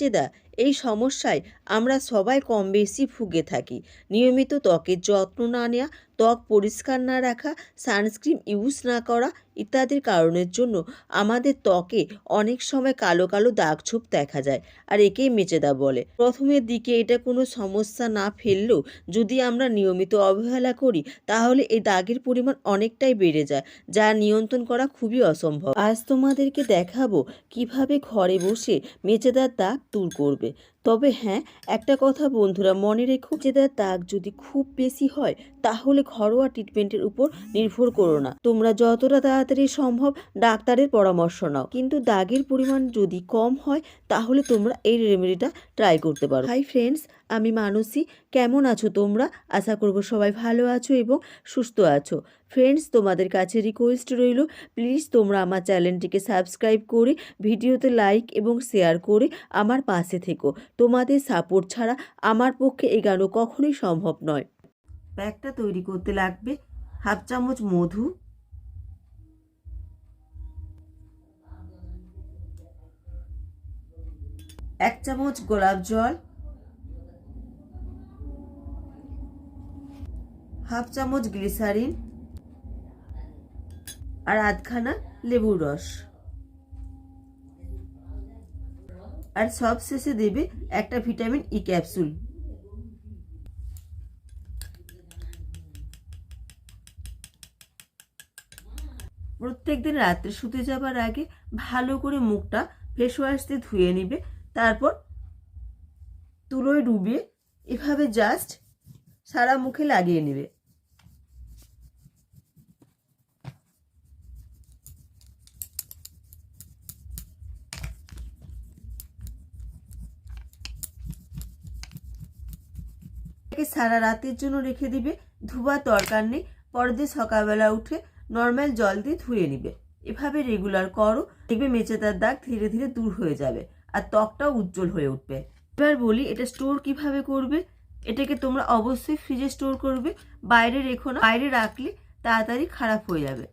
মেচেদা এই সমস্যায় আমরা সবাই কম বেশি ভুগে থাকি। নিয়মিত ত্বকের যত্ন না নেওয়া, ত্বক পরিষ্কার না রাখা, সানস্ক্রিন ইউজ না করা ইত্যাদির কারণের জন্য আমাদের ত্বকে অনেক সময় কালো কালো দাগ ছোপ দেখা যায় আর একেই মেচেদা বলে। প্রথমের দিকে এটা কোনো সমস্যা না ফেললেও যদি আমরা নিয়মিত অবহেলা করি, তাহলে এই দাগের পরিমাণ অনেকটাই বেড়ে যায়, যা নিয়ন্ত্রণ করা খুবই অসম্ভব। আজ তোমাদেরকে দেখাবো কীভাবে ঘরে বসে মেচেদার দাগ দূর করবে। bit. তবে হ্যাঁ একটা কথা বন্ধুরা, মনে রেখো মেচেদার দাগ যদি খুব বেশি হয়, তাহলে ঘরোয়া ট্রিটমেন্টের উপর নির্ভর করো না। তোমরা যতটা তাড়াতাড়ি সম্ভব ডাক্তারের পরামর্শ নাও। কিন্তু দাগের পরিমাণ যদি কম হয়, তাহলে তোমরা এই রেমেডিটা ট্রাই করতে পারো। হাই ফ্রেন্ডস আমি মানসী। কেমন আছো তোমরা? আশা করব সবাই ভালো আছো এবং সুস্থ আছো। ফ্রেন্ডস তোমাদের কাছে রিকোয়েস্ট রইল প্লিজ তোমরা আমার চ্যানেলটিকে সাবস্ক্রাইব করে ভিডিওতে লাইক এবং শেয়ার করে আমার পাশে থেকো। তোমাদের সাপোর্ট ছাড়া আমার পক্ষে এগানো কখনোই সম্ভব নয়। প্যাকটা তৈরি করতে লাগবে। হাফ চামচ মধু। এক চামচ গোলাপ জল। হাফ চামচ গ্লিসারিন। আর আধখানা লেবুর রস। আর সব শেষে দেবে একটা ভিটামিন ই ক্যাপসুল প্রত্যেক দিন রাত্রে শুতে যাবার আগে ভালো করে মুখটা ফেস ওয়াশ দিয়ে ধুয়ে নিবে, তারপর তুলোয় ডুবিয়ে এভাবে জাস্ট সারা মুখে লাগিয়ে নেবে। এটাকে সারা রাতের জন্য রেখে দিবে। ধোবার দরকার নেই। পরের দিন সকালবেলা উঠে নর্মাল জল দিয়ে ধুয়ে নিবে। এভাবে রেগুলার করো, দেখবে মেচেদার দাগ ধীরে ধীরে দূর হয়ে যাবে আর ত্বকটাও উজ্জ্বল হয়ে উঠবে। এবার বলি, এটা স্টোর কীভাবে করবে? এটাকে তোমরা অবশ্যই ফ্রিজে স্টোর করবে। বাইরে রেখো না, বাইরে রাখলে তাড়াতাড়ি খারাপ হয়ে যাবে।